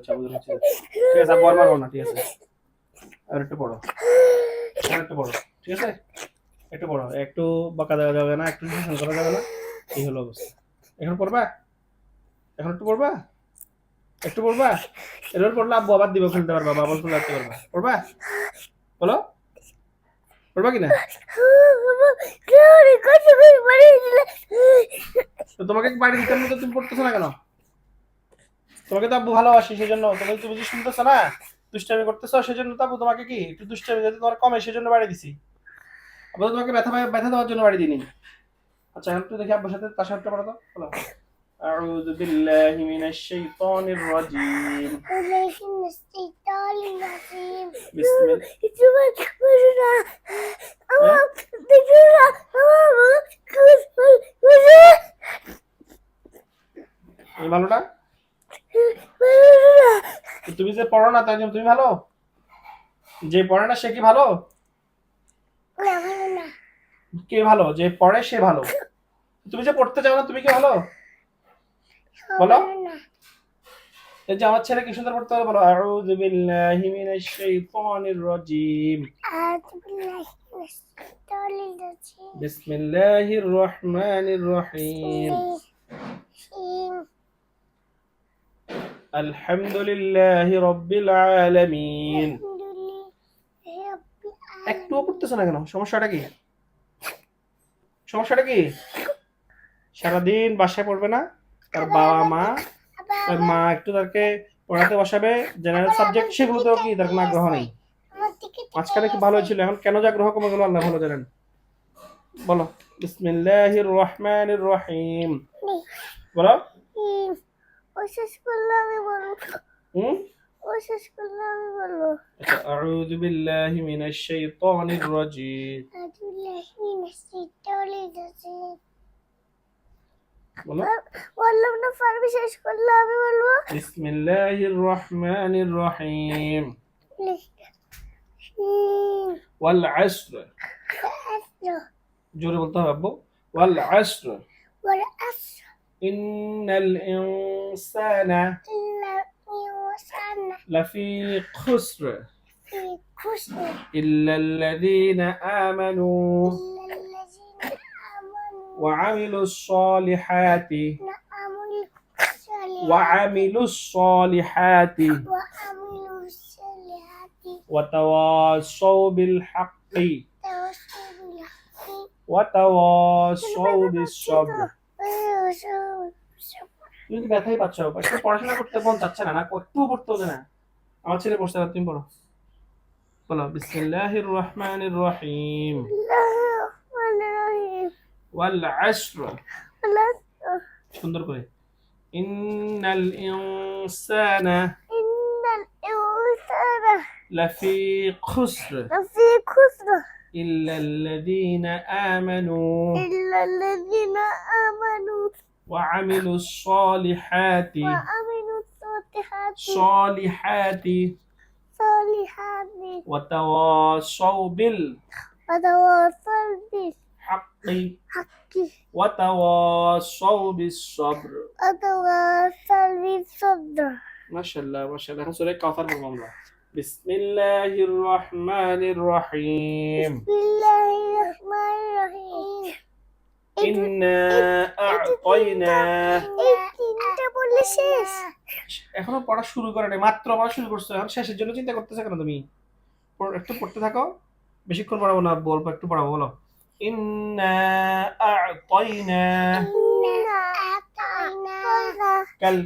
যাচ্ছে আবু মুছে ঠিক আছে আর মারবো না, ঠিক আছে। আর একটু পড়ো। আর একটু পড়ো, ঠিক আছে? একটু পড়ো, একটু বাঁকা দেওয়া যাবে না, একটু শাসন করা যাবে না, এই হলো অবস্থা। এখন পড়বা? এখন একটু পড়বা? একটু পড়বা? এবার পড়লে আব্বু আবার দিব খেলতে পারবা, বাবল ফুল রাখতে পারবা পড়বা? বলো? পড়বা কিনা? তোমাকে বাড়ি দিতে তুমি পড়তেছো না কেন? তোমাকে তো আব্বু ভালোবাসি সেই জন্য তুমি তুমি যে শুনতেছো না দুষ্টামি করতেছো সেই জন্য তো আব্বু তোমাকে কি একটু দুষ্টামি যাতে তোমার কমে সেই জন্য বাড়ি দিছি আব্বু তো তোমাকে ব্যথা ব্যথা দেওয়ার জন্য বাড়ি দিইনি আচ্ছা এখন তুই দেখি আব্বুর সাথে তার সাথে পড়ো তো বলো أعوذ بالله من الشيطان الرجيم بسم الله এই ভালোটা তো তুমি যে পড়ো না, তাই জন্য তুমি ভালো? যে পড়ে না, সে কি ভালো? কে ভালো? যে পড়ে, সে ভালো। তুমি যে পড়তে চাও না, তুমি কি ভালো? বলো। এই যে আমার ছেলে কি সুন্দর পড়তে পারে, বলো। আউযু বিল্লাহি মিনাশ শাইতানির রাজিম। বিসমিল্লাহির রহমানির রহিম। আলহামদুলিল্লাহি রাব্বিল আলামিন। একটুও পড়তেছ না কেন? সমস্যাটা কি? সমস্যাটা কি? সারাদিন বাসায় পড়বে না? তার বাবা মা, তার মা একটু তাকে পড়াতে বসাবে। জেনারেল সাবজেক্ট সেগুলোতেও কি তার কোনো আগ্রহ নেই? মাঝখানে কি ভালো ছিল, এখন কেন যে আগ্রহ কমে গেল আল্লাহ ভালো জানেন। বলো, বিসমিল্লাহির রহমানির রহিম। বলো। শেষ করলে আমি বলবো হুম ও শেষ করলে আমি বলবো আচ্ছা আউযু বিল্লাহি মিনাশ শাইতানির রাজিম বলো বললাম না পারবি শেষ করলে আমি বলবো বিসমিল্লাহির রহমানির রহিম ওয়াল আসর জোরে বলতে হবে আব্বু ওয়াল আসর والعصر إن الإنسان إن الإنسان لفي خسر إلا الذين آمنوا إلا الذين آمنوا وعملوا الصالحات وعملوا الصالحات وتواصوا بالحق وتواصوا بالصبر তুমি তো ব্যথাই পাচ্ছ একটু পড়াশোনা করতে মন চাচ্ছে না না একটু পড়তে হচ্ছে না আমার ছেলে পড়ছে না তুমি পড়ো বলো বিসমিল্লাহির রহমানির রহিম الله الرحمن الرحيم ওয়াল আসর والعصر সুন্দর করে ইন্নাল ইনসানা إن الإنسان লাফি খুসর لفي خسر إلا الذين آمنوا إلا الذين آمنوا وعملوا الصالحات. وعملوا الصالحات. صالحات. صالحات. وتواصوا بال وتواصوا بال حق حق وتواصوا بالصبر. وتواصوا بالصبر. ما شاء الله ما شاء الله. إحنا سوري كوثر بالمملكة بسم الله الرحمن الرحيم. بسم الله الرحمن الرحيم. إنا বললে শেষ। এখনও পড়া শুরু করে নাই মাত্র পড়া শুরু করছ এখন শেষের জন্য চিন্তা করতেছো কেন তুমি? একটু পড়তে থাকো বেশিক্ষণ পড়াবো না বলব একটু পড়াবো বলো। কাল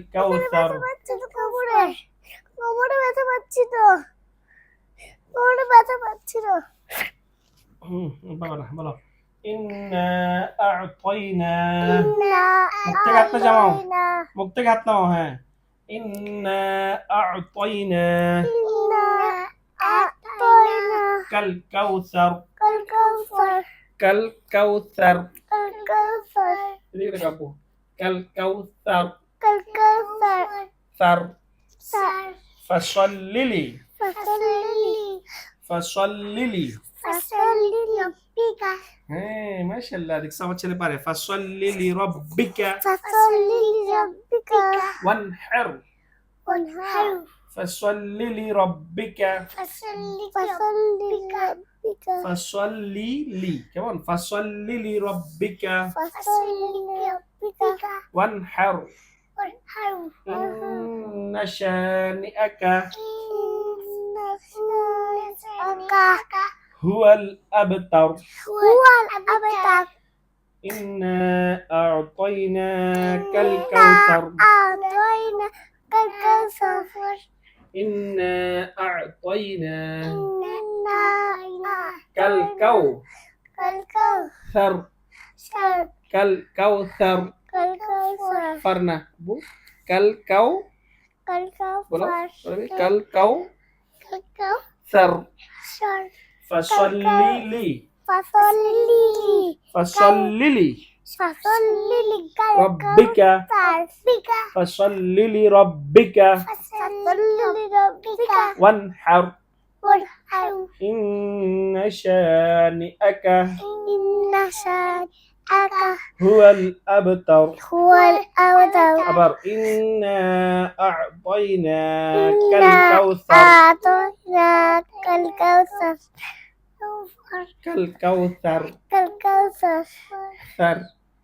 ব্যথা পাচ্ছি ব্যথা পাচ্ছি হুম বলো। ইন্না আ'তাইনা إنا মুখ থেকে হাতটা জামাও أعطينا মুখ থেকে হাত নাও হ্যাঁ ইন্না আ'তাইনা إنا أعطينا কাল কাউসার الكوثر কাল কাউসার الكوثر এদিকে দেখো আপু কাল কাউসার الكوثر সার سر فصللي فصلي فصللي fasolli li rabbika. Eh, mashallah, dik sama cele pare. Fasolli li One haru. li rabbika. Wanhar. Wanhar. Fasolli li rabbika. Fasolli li rabbika. Fasolli li. Come on. Fasolli li rabbika. Fasolli li rabbika. Wanhar. Wanhar. Inna shani'aka. Inna shani'aka. هو الأبتر. هو الأبتر. إنا أعطيناك الكوثر. أعطيناك الكوثر. إنا أعطيناك الكوثر. كالكوثر. الكوثر. فرنا. بو. كالكو. بولو الكوثر كالكوثر. Fasolili. Fasolili. Fasolili. Fasolili Rabbika. Rabbika. Fasolili Rabbika. Fasolili Rabbika. Wanhar. Wanhar. Inna shani'aka. Inna shani'aka. هو الأبتر هو الأبتر أبر إنا أعطيناك الكوثر إنا أعطيناك Kal Kausar. Kal Kausar. Kal Kausar. Sar.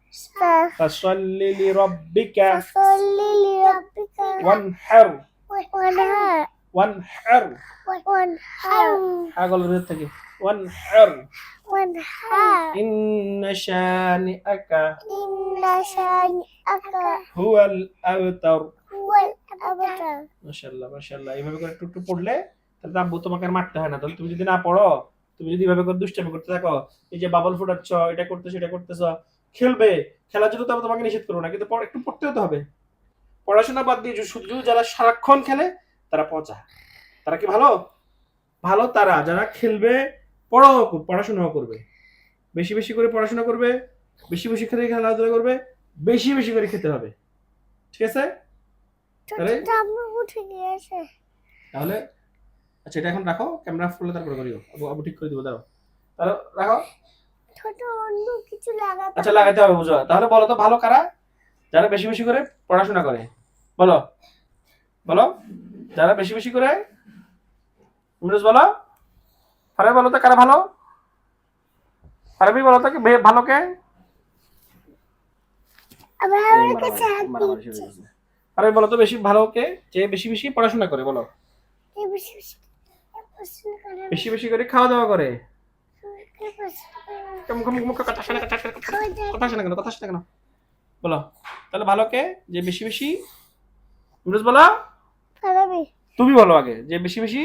Sar. Fasalli li rabbika. Fasalli li rabbika. Wanhar. Wanhar. Wanhar. Wanhar. Aku betul lagi. Wanhar. Wanhar. Inna shani'aka. Inna shani'aka. Huwal abtar. Huwal abtar. Masya Allah, Masya Allah. এইভাবে করে একটু একটু পড়লে তাহলে আব্বু তোমাকে আর মারতে হয় না। তাহলে তুমি যদি না পড়ো তুমি যদি এভাবে করে দুষ্টামি করতে থাকো এই যে বাবল ফুটাচ্ছ এটা করতেছো এটা করতেছো খেলবে। খেলার জন্য তো আমি তোমাকে নিষেধ করব না কিন্তু পড়- একটু পড়তেও তো হবে। পড়াশোনা বাদ দিয়ে শুধু যারা সারাক্ষণ খেলে তারা পচা। তারা কি ভালো? ভালো তারা। যারা খেলবে পড়াও পড়াশোনাও করবে। বেশি বেশি করে পড়াশোনা করবে বেশি বেশি করে খেলাধুলা করবে বেশি বেশি করে খেতে হবে। ঠিক আছে? তাহলে? আম্মু উঠে গিয়েছে তাহলে আচ্ছা এটা এখন রাখো ক্যামেরা ফুলে তারপরে করিও। আবু আবু ঠিক করে দিব দাও তাহলে রাখো। ছোট অন্য কিছু লাগাতে আচ্ছা লাগাইতে হবে বুঝো। তাহলে বলো তো ভালো কারা? যারা বেশি বেশি করে পড়াশোনা করে। বলো। বলো। যারা বেশি বেশি করে ইমরোজ বলো। আরে বলো তো কারা ভালো? আরবি বলো তো ভালো কে? আরে বলো তো বেশি ভালো কে? যে বেশি বেশি পড়াশোনা করে বলো। এই বেশি বেশি বেশি বেশি করে খাওয়া দাওয়া করে। কথা শোনা কেন কথা শোনা কেন? বলো তাহলে ভালো কে? যে বেশি বেশি? ইমরোজ বলো। তুমি বলো আগে যে বেশি বেশি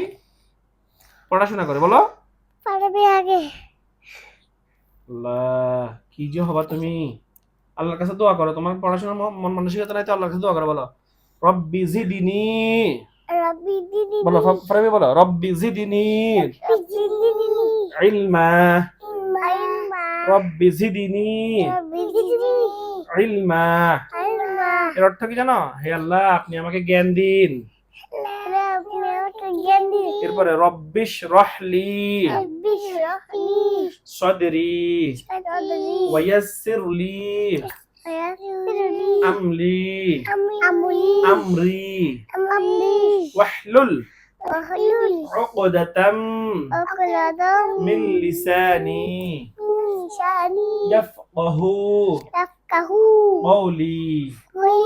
পড়াশোনা করে বলো। পারবি আগে। আল্লাহ কি যে হবা তুমি? আল্লাহর কাছে দোয়া করো তোমার পড়াশোনার মন মানসিকতা নাই তো আল্লাহর কাছে দোয়া করো বলো। রব্বি জিদিনি। বলো ফারাবি বলো রব্বি জিদিনি। ইলমা। রব্বি জিদিনি। ইলমা। এর অর্থ কি জানো? হে আল্লাহ আপনি আমাকে জ্ঞান দিন। আপনি আমাকে জ্ঞান দিন। এরপরে রব্বিশ রহলি। সদরি। ওয়াইয়াসসিরলি। আয়াতিরলি আমলি আমুলি আমরি আমলি واحلل ওহলুল عقدة অকলাদম من لساني শানি يفقه তাফকাহু قولي হই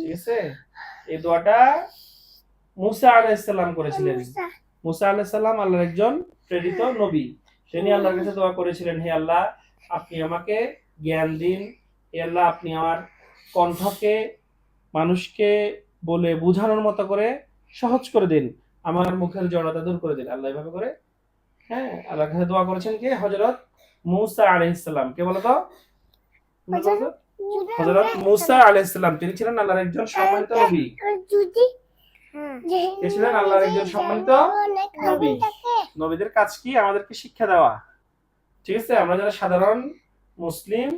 ঠিক আছে এই দোয়াটা মুসা আলাইহিস সালাম করেছিলেন মুসা আলাইহিস সালাম আল্লাহর একজন প্রেরিত নবী তিনি আল্লাহর কাছে দোয়া করেছিলেন হে আল্লাহ আপনি আমাকে জ্ঞান দিন হে আল্লাহ আপনি আমার কণ্ঠকে মানুষকে বলে বোঝানোর মতো করে সহজ করে দিন। আমার মুখের জড়তা দূর করে দিন। আল্লাহ এভাবে করে। হ্যাঁ আল্লাহ কাছে দোয়া করেছেন কে? হজরত মুসা আলাইহিস সালাম। কে বলো তো হজরত মুসা আলাইহিস সালাম। তিনি ছিলেন আল্লাহর একজন সম্মানিত নবী। যদি ছিলেন আল্লাহর একজন সম্মানিত নবী। নবীদের কাজ কি? আমাদেরকে শিক্ষা দেওয়া। ঠিক আছে? আমরা যারা সাধারণ মুসলিম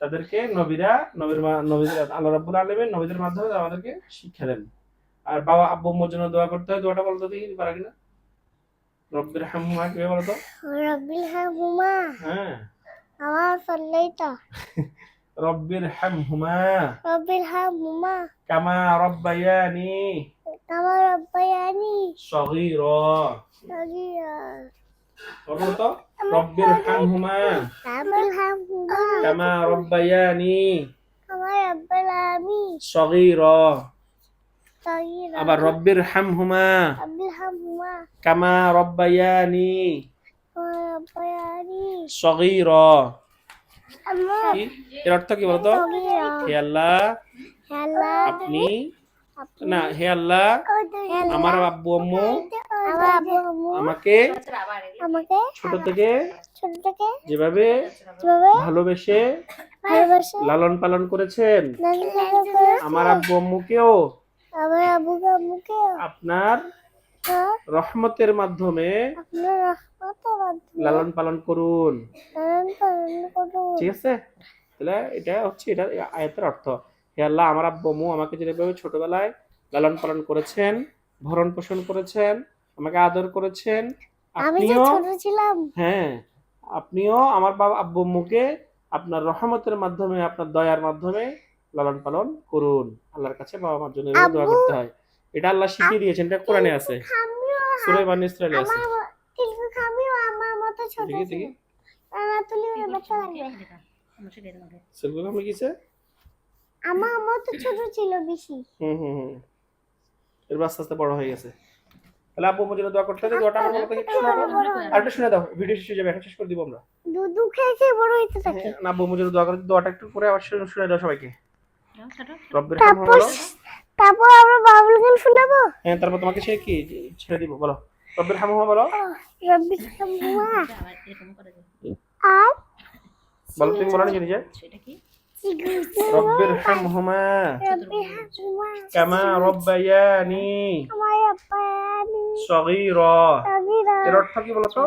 তাদেরকে নবীরা নবীর নবীদের আল্লাহ রাব্বুল আলামিন নবীদের মাধ্যমে আমাদেরকে শিক্ষা দেন। আর বাবা আব্বু আম্মুর জন্য দোয়া করতে হয় দোয়াটা বলতো দেখি পারা কিনা? রব্বির হামমা কি বলতো রবিল হামুমা হ্যাঁ। আমার সাল্লাইতা। রব্বির হামহুমা। রবিল হামুমা কামা রব্বায়ানি। আমার আব্বায়ানি সগীরা। সগীরা। বলো তো রব্বির হামহুমা কামা রব্বায়ানি সগীরা আবার রব্বির হামহুমা কামা রব্বায়ানি সগীরা এর অর্থ কি বলতো? হে আল্লাহ আপনি না হে আল্লাহ আমার আব্বু আম্মু আমার আব্বু আম্মু। আমাকে আমাকে ছোট থেকে ছোট থেকে যেভাবে ভালোবেসে লালন পালন করেছেন আমার আব্বু আম্মুকেও আমার আব্বু আম্মুকে আপনার রহমতের মাধ্যমে আপনার রহমতের মাধ্যমে লালন পালন করুন। লালন পালন করুন। ঠিক আছে? তাহলে এটা হচ্ছে এটা আয়াতের অর্থ। হে আল্লাহ আমার আব্বু আমাকে যেভাবে ছোটবেলায় লালন পালন করেছেন ভরণ পোষণ করেছেন আমাকে আদর করেছেন আপনিও ছিলাম। হ্যাঁ আপনিও আমার বাবা আব্বু আম্মুকে আপনার রহমতের মাধ্যমে আপনার দয়ার মাধ্যমে লালন পালন করুন। আল্লাহর কাছে বাবা মার জন্য দোয়া করতে হয়। এটা আল্লাহ শিখিয়ে দিয়েছেন এটা কোরআনে আছে। সূরা বানি ইসরাইলে আছে। আমার কিন্তু আমিও আমার মতো ছোট ছিলাম আমার তুলি বাচ্চা লাগবে সেগুলো আমি কিছে আমার মতো ছোট ছিল বেশি। হুম হুম হুম। এর আস্তে আস্তে বড় হয়ে গেছে। তাহলে আব্বু আম্মুর জন্য দোয়া করতে হবে দোয়াটা আমার মতো একটু শোনাবো আর একটু শুনে দাও ভিডিও শেষ হয়ে যাবে এখন শেষ করে দিব আমরা। দুধু খেয়ে খেয়ে বড় হইতে থাকে। না আব্বু আম্মুর জন্য দোয়া করে দোয়াটা একটু করে আবার শুনে শুনে দাও সবাইকে। রব্বির তারপর তারপর আমরা বাবুল গান শোনাবো? হ্যাঁ তারপর তোমাকে সে কি ছেড়ে দিব বলো। রব্বির হামহুমা বলো। রব্বি হামুয়া আর? বলো তুমি বলো নিজে নিজে। চিগুসু রব্বির রব্বায়ানি আমার আব্বায়ানি সগীরা সগীরা এর অর্থ কি বলো তো।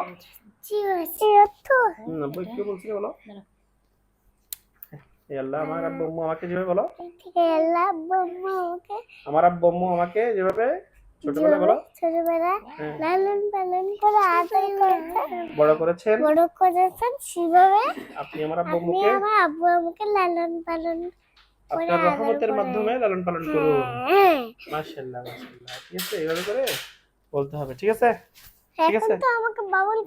কি বলছিলে বলো? আল্লাহ আমার আব্বু আমাকে যেভাবে বলো। আমার আব্বু আমাকে যেভাবে ছোটবেলায় বলো? ছোটবেলা হ্যাঁ। লালন পালন করে আদর করেছেন। বড় করেছেন? বড় করেছেন সেভাবে আপনি আমার আব্বু আপনি আমার আব্বু আম্মুকে লালন পালন আপনার রহমতের মাধ্যমে লালন পালন করুন। হ্যাঁ মাশাআল্লাহ মাশাআল্লাহ। ঠিক আছে এইভাবে করে বলতে হবে ঠিক আছে? ঠিক আছে? তো আমাকে বাবুল